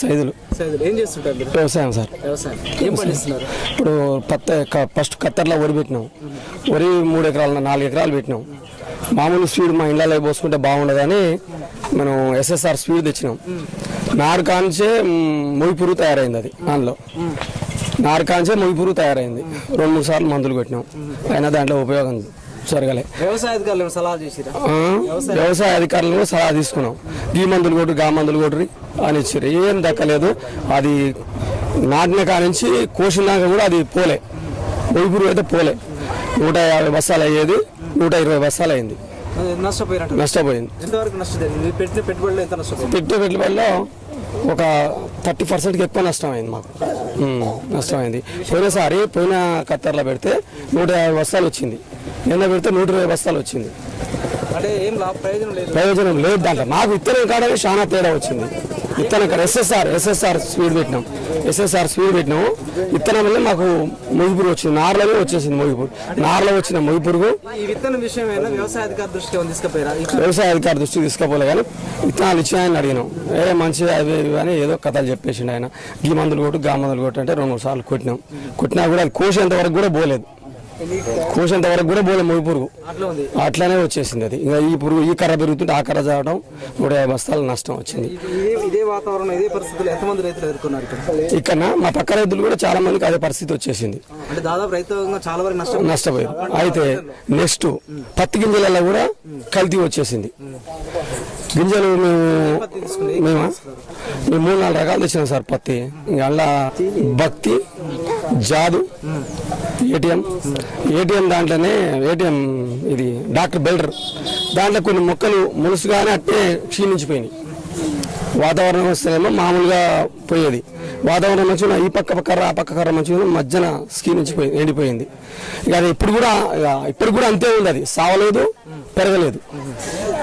సైజులు ఏం చేస్తుంటారు వ్యవసాయం సార్. వ్యవసాయం. ఏం పండిస్తున్నారు ఇప్పుడు పత్త ఫస్ట్ కత్తర్లో వరి పెట్టినాం. వరి మూడు ఎకరాలు నాలుగు ఎకరాలు పెట్టినాం. మామూలు స్పీడ్ మా ఇళ్ళలో పోసుకుంటే బాగుండదని మనం ఎస్ఎస్ఆర్ స్పీడ్ తెచ్చినాం. నారు కాంచే మొయ్యి పురుగు తయారైంది అది దానిలో. నారు కాంచే మొయ్యి పురుగు తయారైంది. రెండు మూడు సార్లు మందులు కొట్టినాం. అయినా దాంట్లో ఉపయోగం జరగలే. వ్యవసాయ అధికారులు సలహా చేసిరా? వ్యవసాయ అధికారులను కూడా సలహా తీసుకున్నాం. ఈ మందులు కొట్టు గా మందులు కొట్టురి అని ఇచ్చారు ఏం దక్కలేదు. అది నాటిన కానించి కోసినాక కూడా అది పోలే. మొయ్యిపురు అయితే పోలే. నూట యాభై బస్తాలు అయ్యేది నూట ఇరవై బస్తాలు అయింది. నష్టపోయింది. పెట్టిన పెట్టుబడిలో ఒక థర్టీ పర్సెంట్కి ఎక్కువ నష్టం అయింది మాకు నష్టమైంది. పోయినసారి పోయిన కత్తర్లో పెడితే నూట యాభై బస్తాలు వచ్చింది. నిన్న పెడితే నూట ఇరవై బస్తాలు వచ్చింది. ప్రయోజనం లేదు. దాంట్లో. మాకు విత్తనం కాడనే చాలా తేడా వచ్చింది. విత్తనం ఎస్ఎస్ఆర్ ఎస్ఎస్ఆర్ స్పీడ్ పెట్టినాం. ఎస్ఎస్ఆర్ స్పీడ్ పెట్టినాం. విత్తనం వల్ల మాకు మొగిపురుగు వచ్చింది. నార్లనే వచ్చేసింది మొగిపురు నార్లో వచ్చిన మొగిపురుగు వ్యవసాయ అధికారి దృష్టికి తీసుకుపోలే కానీ విత్తనాలు ఇచ్చాయని అడిగినాం. ఏ మంచిగా అవి అని ఏదో కథలు చెప్పేసిండు ఆయన. గీ మందులు కొట్టు గా మందులు కొట్టు అంటే రెండు మూడు సార్లు కొట్టినాం. కొట్టినా కూడా అది కోసేంత వరకు కూడా పోలేదు. కోసేంత వరకు కూడా పోలేదు మొగి పురుగు. అట్లానే వచ్చేసింది అది. ఇంకా ఈ పురుగు ఈ కర్ర పెరుగుతుంటే ఆ కర్ర చావడం నూట యాభై బస్తాలు నష్టం వచ్చింది. ఇదే ఇదే వాతావరణం ఇదే పరిస్థితులు ఎంతమంది రైతులు ఎదుర్కొన్నారు ఇక్కడ? మా పక్క రైతులు కూడా చాలా మందికి అదే పరిస్థితి వచ్చేసింది. అంటే దాదాపు రైతులంగా చాలా వరకు నష్టం నష్టపోయారు. అయితే నెక్స్ట్ పత్తి గింజలలో కూడా కల్తీ వచ్చేసింది. గింజలు మేము మేమా? మేము మూడు నాలుగు రకాలు తెచ్చినాం సార్ పత్తి. ఇంకా అలా భక్తి జాదు ఏటీఎం. ఏటీఎం దాంట్లోనే ఏటీఎం ఇది డాక్టర్ బెల్డర్. దాంట్లో కొన్ని మొక్కలు మునుసుగానే అట్టే క్షీణించిపోయినాయి. వాతావరణం వస్తేనేమో మామూలుగా పోయేది. వాతావరణం మంచిగా ఈ పక్క కర్ర ఆ పక్క కర్ర మంచిగా మధ్యన స్కీన్ నుంచి పోయి ఎండిపోయింది. ఇక అది ఇప్పుడు కూడా ఇక ఇప్పుడు కూడా అంతే ఉంది అది. సావలేదు పెరగలేదు.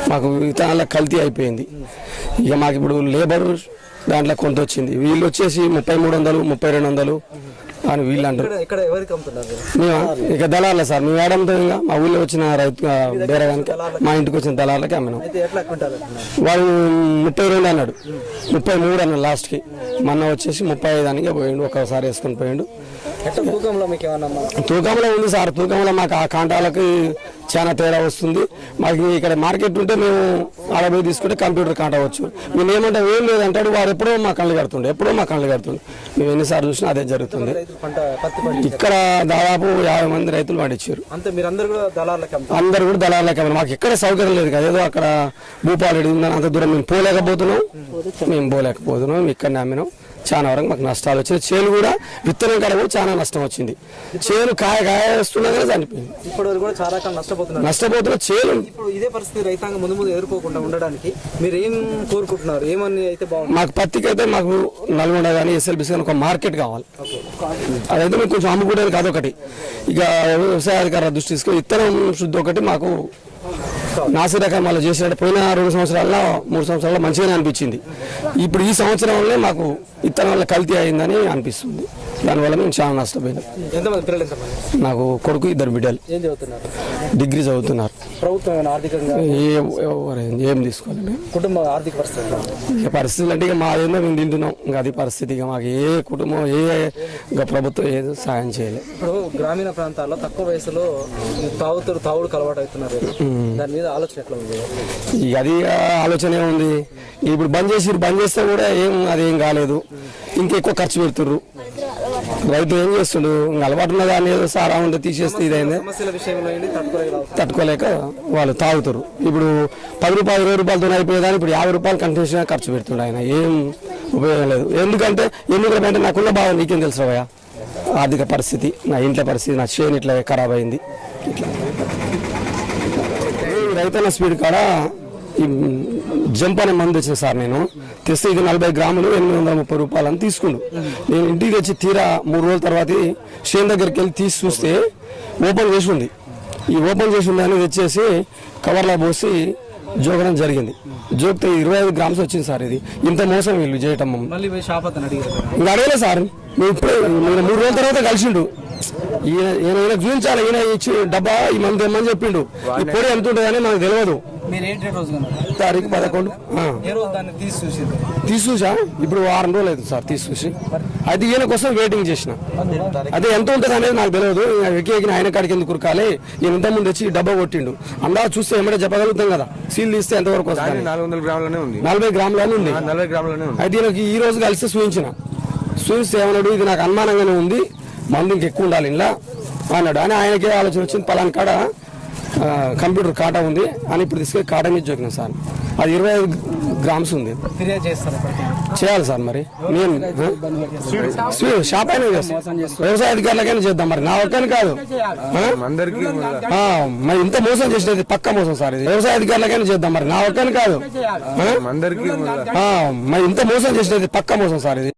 మాకు విత్తనాల కల్తీ అయిపోయింది. ఇక మాకు ఇప్పుడు లేబర్ దాంట్లో కొంత వచ్చింది. వీళ్ళు వచ్చేసి ముప్పై మూడు వందలు ముప్పై రెండు వందలు అని వీళ్ళు అంటారు ఇక దళాలే సార్. మేము ఏడంతో ఇంకా మా ఊళ్ళో వచ్చిన రైతు బేరగానికి మా ఇంటికి వచ్చిన దళాలకి అమ్మినాం? వాడు ముప్పై రెండు అన్నాడు. ముప్పై మూడు అన్నాడు లాస్ట్కి. మొన్న వచ్చేసి ముప్పై ఐదు అనికే పోయిండు ఒకసారి వేసుకొని పోయిండు. తూకంలో ఉంది సార్. తూకంలో మాకు ఆ కాంటాలకి చాలా తేడా వస్తుంది. మాకు ఇక్కడ మార్కెట్ ఉంటే మేము ఆడ పోయి తీసుకుంటే కంప్యూటర్ కాంటా వచ్చు మేము ఏమంటే ఏం లేదంటాడు వాడు ఎప్పుడో మా కళ్ళు కడుతుండే ఎప్పుడో మా కళ్ళు కడుతుండే. మేము ఎన్నిసార్లు చూసినా అదే జరుగుతుంది. ఇక్కడ దాదాపు యాభై మంది రైతులు పండించారు. అందరు కూడా అమ్మినాం. మాకు ఎక్కడ సౌకర్యం లేదు కదా ఏదో అక్కడ భూపాలు ఉందని అంత దూరం మేము పోలేకపోతున్నాం. మేము పోలేకపోతున్నాం ఇక్కడనే అమ్మినాం. చాలా వరకు మాకు నష్టాలు వచ్చినాయి. చేను కూడా విత్తనం కాడ కూడా చాలా నష్టం వచ్చింది. చేను కాయ కాయ వస్తుండగానే చనిపోయింది. ఇప్పటి వరకు కూడా చాలా రకాల నష్టపోతున్నారు. నష్టపోతున్న చేను ఇప్పుడు ఇదే పరిస్థితి రైతాంగం ముందు ముందు ఎదుర్కోకుండా ఉండడానికి మీరు ఏం కోరుకుంటున్నారు? ఏమని అయితే బాగుంటుంది? మాకు పత్తికి అయితే మాకు నల్గొండ కానీ ఎస్ఎల్బిసి కానీ ఒక మార్కెట్ కావాలి. అదైతే మేము కొంచెం అమ్ముకోవడానికి అదొకటి ఇక వ్యవసాయ అధికారుల దృష్టి తీసుకొని విత్తనం శుద్ధి ఒకటి మాకు నాసిరకం వాళ్ళు చేసినట్టు పోయిన రెండు సంవత్సరాల్లో మూడు సంవత్సరాల్లో మంచిగానే అనిపించింది. ఇప్పుడు ఈ సంవత్సరంలో మాకు ఇత్తనాల కల్తీ అయిందని అనిపిస్తుంది. దానివల్ల మేము చాలా నష్టపోయినాం. ఎంతమంది పిల్లలు ఎంతమంది? నాకు కొడుకు ఇద్దరు బిడ్డలు. ఏం చదువుతున్నారు? డిగ్రీ చదువుతున్నారు. ప్రభుత్వం ఆర్థికంగా? ఏ ఎవరు- ఏం తీసుకోవాలి మేము కుటుంబ ఆర్థిక పరిస్థితి? ఇక పరిస్థితులు అంటే ఇక మాదేందో మేము తింటున్నాం. ఇంకా అది పరిస్థితి ఇక మాకు ఏ కుటుంబం ఏ ఇక ప్రభుత్వం ఏదో సాయం చేయలేదు ఇప్పుడు గ్రామీణ ప్రాంతాల్లో తక్కువ వయసులో ఈ తాగుతారు తాగుడు అలవాటు అవుతున్నారు దాని మీద ఆలోచన ఎట్లా ఉంది? ఇక అది ఆలోచన ఉంది. ఇప్పుడు బంద్ చేసి బంద్ చేస్తే కూడా ఏం అదేం కాలేదు. ఇంకెక్కువ ఖర్చు పెడుతుర్రు. రైతు ఏం చేస్తుండు? అలవాటు ఉన్న దాన్ని ఏదో సారా ఉంటే తీసేస్తే ఇదైంది. తట్టుకోలేక వాళ్ళు తాగుతారు. ఇప్పుడు పది రూపాయలు ఇరవై రూపాయలతో అయిపోయేదాన్ని ఇప్పుడు యాభై రూపాయలు కంటిన్యూస్గా ఖర్చు పెడుతుండే ఆయన. ఏం ఉపయోగం లేదు. ఎందుకంటే ఎందుకంటే నాకున్న బాధ నీకేం తెలుసు భయ ఆర్థిక పరిస్థితి నా ఇంట్లో పరిస్థితి నా చేను ఇట్లా ఖరాబ్ అయింది. రైతన్న స్పీడ్ కాడ? ఈ జంప్ అనే మందు తెచ్చిన సార్ నేను. తెస్తే ఇది నలభై గ్రాములు ఎనిమిది వందల ముప్పై రూపాయలు అని తీసుకుండు నేను ఇంటికి తెచ్చి తీరా మూడు రోజుల తర్వాత షేన్ దగ్గరికి వెళ్ళి తీసి చూస్తే ఓపెన్ చేసి ఉంది. ఈ ఓపెన్ చేసి ఉందని తెచ్చేసి కవర్లో పోసి జోగడం జరిగింది. జోగితే ఇరవై ఐదు గ్రామ్స్ వచ్చింది సార్ ఇది. ఇంత మోసం వీళ్ళు చేయటం. ఇంకా అడగలే సార్. మేము ఇప్పుడే నేను మూడు రోజుల తర్వాత కలిసిండు. ఈయన ఈయన చూపించాలి ఈయన ఇచ్చి డబ్బా ఈ మంది తెమ్మని చెప్పిండు. ఈ పొడి ఎంత ఉంటుందని మనకు తెలియదు. మీరు ఏంటి రోజు కన్నారు? తారీఖు పదకొండు. ఆ. ఏ రోజు దాన్ని తీసి చూసింది తీసి చూసా ఇప్పుడు వారం రోజులు అవుతుంది సార్ తీసి చూసి. అది ఈయన కోసం వెయిటింగ్ చేసిన. అదే ఎంత ఉంటుంది అనేది నాకు తెలియదు. ఎక్కి ఎక్కిన ఆయన కాడికి ఎందుకు కురకాలి ఈయన ఇంత ముందు వచ్చి డబ్బా కొట్టిండు. అందా చూస్తే ఏమంటే చెప్పగలుగుతాం కదా. సీల్ తీస్తే ఎంతవరకు వస్తుంది నాలుగు వందల గ్రాములనే ఉంది. నలభై గ్రాములని ఉంది. నలభై గ్రాములనే ఉంది. అయితే ఈయనకి ఈ రోజు కలిసి చూపించిన. చూపిస్తే ఏమన్నాడు? ఇది నాకు అనుమానంగానే ఉంది. మందు ఇంకెక్కువ ఉండాలి ఇలా అన్నాడు. అని ఆయనకే ఆలోచన వచ్చింది. పలానా కాడ? కంప్యూటర్ కాటా ఉంది. అని ఇప్పుడు తీసుకెళ్ళి కాటా మీద చూకినా సార్. అది ఇరవై ఐదు గ్రామ్స్ ఉంది. చేయాలి సార్ మరి. నేను షాప్ అయినా చేస్తాం. వ్యవసాయ అధికారులకైనా చేద్దాం మరి. నా ఒక్కని కాదు. మరి ఇంత మోసం చేసినది పక్క మోసం సార్ ఇది. వ్యవసాయ అధికారులకైనా చేద్దాం మరి. నా ఒక్కని కాదు. మరి ఇంత మోసం చేసినది పక్క మోసం సార్ ఇది.